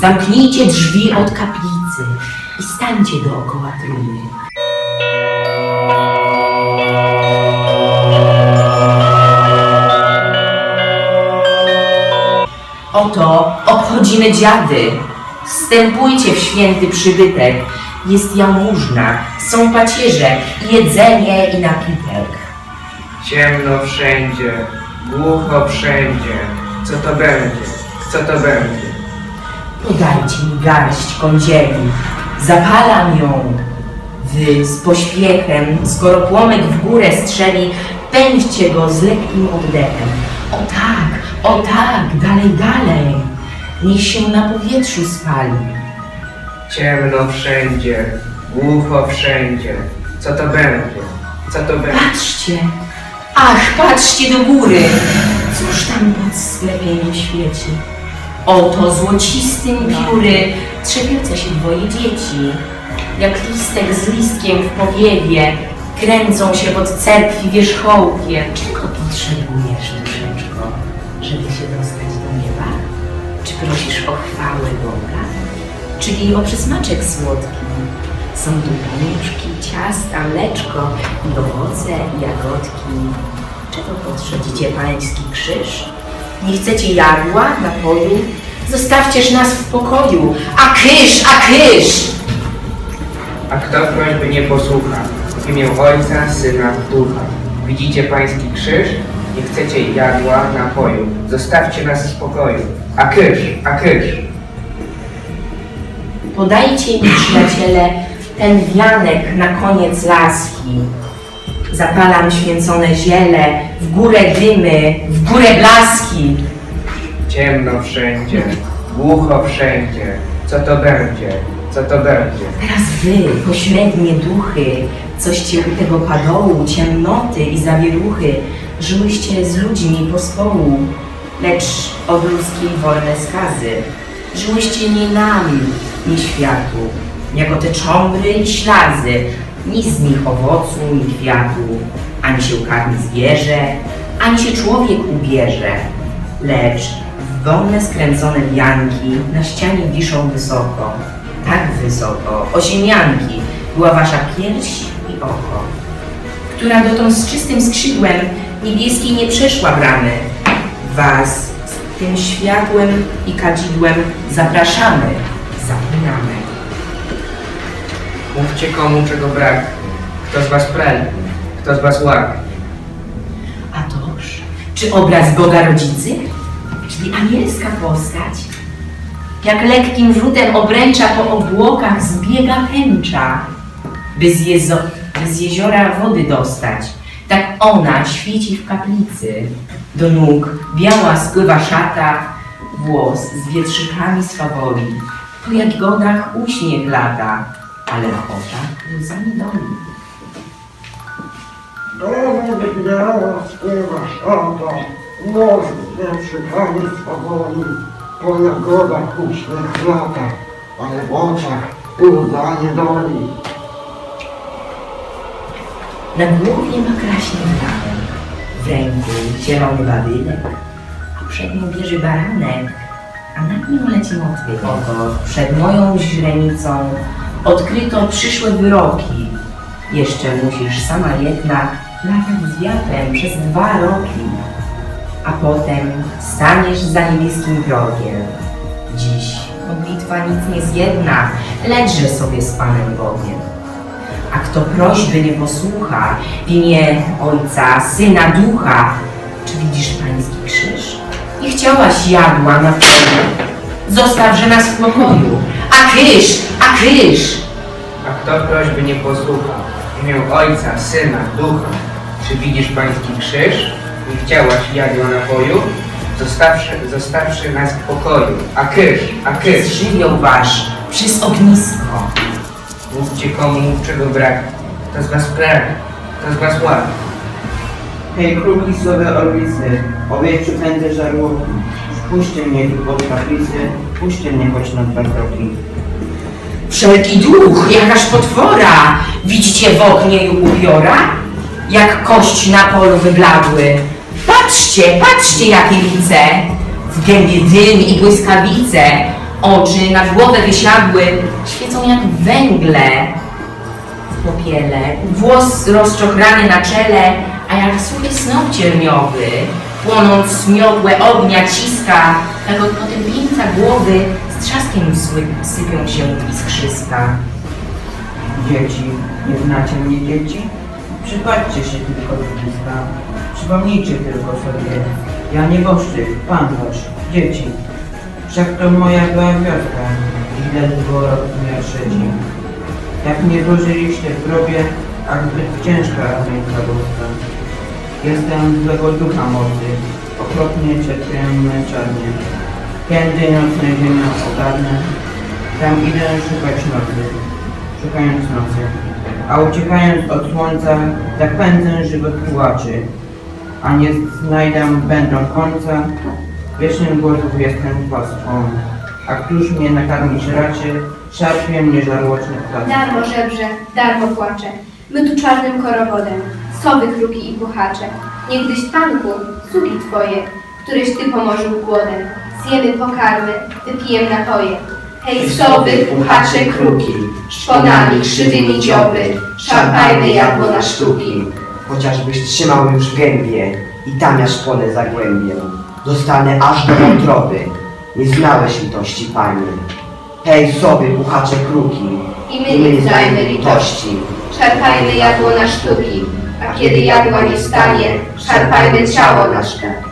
Zamknijcie drzwi od kaplicy i stańcie dookoła trumny. Oto obchodzimy dziady. Wstępujcie w święty przybytek. Jest jałmużna, są pacierze, jedzenie i napitek. Ciemno wszędzie, głucho wszędzie. Co to będzie? Co to będzie? Podajcie mi garść kądzieli, zapalam ją. Wy z pośpiechem, skoro płomek w górę strzeli, pędźcie go z lekkim oddechem. O tak, o tak, dalej, dalej. Niech się na powietrzu spali. Ciemno wszędzie, głucho wszędzie. Co to będzie? Co to będzie? Patrzcie, ach, patrzcie do góry. Cóż tam pod sklepieniem świeci? Oto złocistym pióry trzepiące się dwoje dzieci. Jak listek z listkiem w powiewie, kręcą się pod cerkwi wierzchołkiem. Czego potrzebujesz, duszeczko, żeby się dostać do nieba? Czy prosisz o chwałę Boga? Czyli o przysmaczek słodki? Są tu pączki, ciasta, mleczko i owoce, jagodki. Czego potrzebicie pański krzyż? Nie chcecie jadła, napoju? Zostawcież nas w pokoju. A kysz, a kysz! A kto prośby nie posłucha? W imię Ojca, Syna, Ducha. Widzicie pański krzyż? Nie chcecie jadła, napoju. Zostawcie nas w spokoju. A kysz, a kysz. Podajcie mi, przyjaciele, ten wianek na koniec laski. Zapalam święcone ziele, w górę dymy, w górę blaski. Ciemno wszędzie, głucho wszędzie. Co to będzie? Co to będzie? Teraz wy, pośrednie duchy, coście u tego padołu, ciemnoty i zawieruchy, żyłyście z ludźmi pospołu, lecz od ludzkiej wolne skazy. Żyłyście nie nam, nie światu, jako te cząbry i ślazy, ni z nich owocu, ni kwiatu, ani się karmi zwierzę, ani się człowiek ubierze, lecz wolne skręcone wianki na ścianie wiszą wysoko, tak wysoko, osiemianki, była wasza pierś i oko, która dotąd z czystym skrzydłem niebieskiej nie przeszła bramy. Was z tym światłem i kadzidłem zapraszamy, zapinamy. Mówcie komu czego brak. Kto z was prędki? Kto z was łak? A toż, czy obraz Boga Rodzicy? Czyli anielska postać? Jak lekkim rzutem obręcza po obłokach zbiega tęcza, by z, jezo- by z jeziora wody dostać. Tak ona świeci w kaplicy. Do nóg biała spływa szata, włos z wietrzykami swawoli. Po jagodach uśmiech lata, ale na oczach łzami doli. Dowód biała spływa szata, nos wietrzykami swobodni, po jagodach uśmiech lata, ale w oczach łza niedoli. Na głowie ma kraśnie baranek, w ręku zielony badynek, a przed nim bierze baranek, a nad nim leci motylek. Oto przed moją źrenicą odkryto przyszłe wyroki. Jeszcze musisz sama jedna latać z wiatrem przez dwa roki, a potem staniesz za niebieskim progiem. Dziś modlitwa nic nie zjedna, lećże sobie z Panem Bogiem. A kto prośby nie posłucha, w imię Ojca, Syna, Ducha, czy widzisz pański krzyż? Nie chciałaś jadła na polu, zostawże nas w pokoju. A kryż, a kryż! A kto prośby nie posłucha? W imię Ojca, Syna, Ducha. Czy widzisz pański krzyż? Nie chciałaś jadła napoju? Zostawszy, zostawszy nas w pokoju. A kysz, a Kryż kysz. żywioł wasz, przez ognisko. Mówcie komu czego brak. Kto z was pragnie? Kto z was łak? Hej, kruki słowe orlicy, owieczu pędzę żarłoki. Wpuśćcie mnie tu pod kaplicy, puśćcie mnie choć na dwa kroki. Wszelki duch, jakaż potwora! Widzicie w oknie i upiora? Jak kości na polu wybladły. Patrzcie, patrzcie jakie lice! W gębie dym i błyskawice. Oczy na głowę wysiadły, świecą jak węgle w popiele. Włos rozczochrany na czele, a jak suchy snop cierniowy, płonąc miotłe ognia ciska, tak od potępieńca głowy z trzaskiem sypią się iskrzyska. Dzieci, nie znacie mnie dzieci? Przypatrzcie się tylko z bliska. Przypomnijcie tylko sobie. Ja nieboszczyk, Pan Wasz, dzieci. Wszak to moja była wioska. Ile było rok dnia trzeci. Jak mnie złożyliście w grobie, a zbyt ciężka ręka boska. Jestem złego ducha mocy, okropnie cierpię męczarnię. Kiedy nocne ziemię ogarnę, tam idę szukać nocy, szukając nocy. A uciekając od słońca, zapędzę żywych tułaczy, a nie znajdę będą końca, wiecznym głosów jestem pastwą. A któż mnie nakarmić raczy, szarpie mnie żarłoczny ptak. Darmo żebrze, darmo płacze. My tu czarnym korowodem, sowy, kruki i puchacze. Niegdyś Panku, sługi Twoje, któreś Ty pomorzył głodem. Zjemy pokarmy, wypijem napoje. Hej sowy, puchacze, kruki, szponami krzywymi dzioby, szarpajmy jadło na sztuki. Chociażbyś trzymał już gębie i tam ja szponę zagłębię. Dostanę aż do wątroby. Nie znałeś litości, panie. Hej, sowy, puchacze, kruki. I my nie znajmy litości. Szarpajmy jadło na sztuki, a kiedy jadła nie stanie, szarpajmy ciało na sztuki.